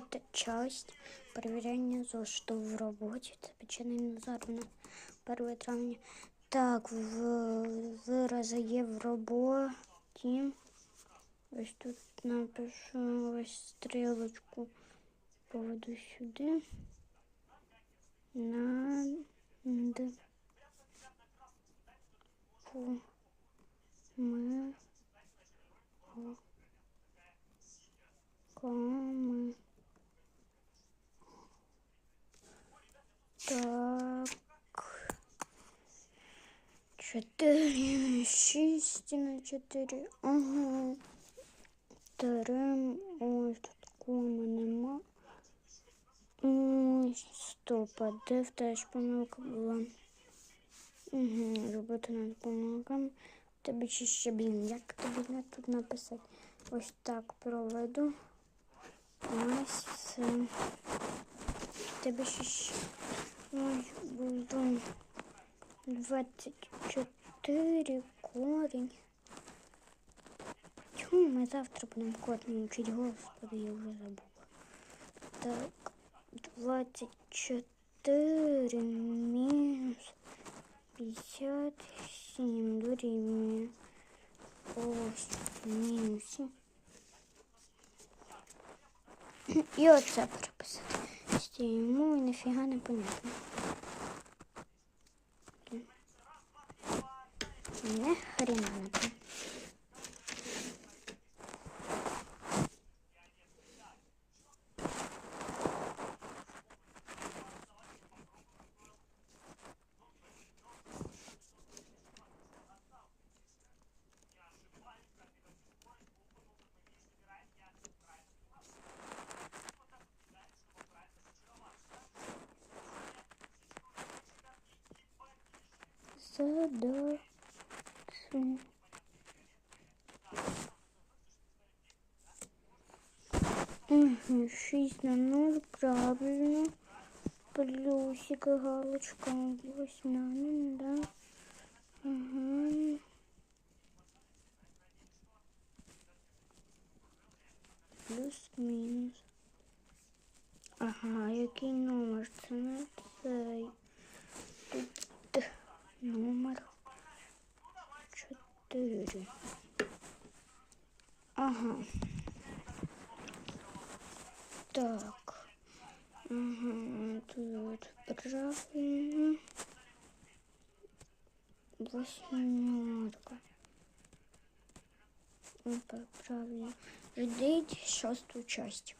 Дев'ята часть. Перевіряння зошиту в роботі. Це Печена Назаровна. 1 травня. Так, в вирази є в роботі. Ось тут напишу ось стрілочку. Поведу сюди. Над Фу. Так. Чотири, шість на чотири. Ага. Три. Ось тут коми нема. Ой, стоп, а де теж помилка була? Угу, робота над помилками. Тебе ще ще, блін, як тобі на- тут написати? Ось так проведу. Ось все. Тебе ще ще. Ось буду 24 корінь. Чому ми завтра будемо код не вчити? Господи, я вже забула. Так, 24 мінус 57 дорівнює. Ось мінус. І оце переписати. З цієї мови нафіга не понятно. Не хрена не там. Задачу. Угу, 6 на 0, правильно. Плюсик, галочка, 8 на 0, да. Угу. Плюс-мінус. Ага, який номер? Це не цей. Тут номер 4. Ага. Так. Ага, тут правильно. Восьмерка. Правильно. Ждіть шосту часть.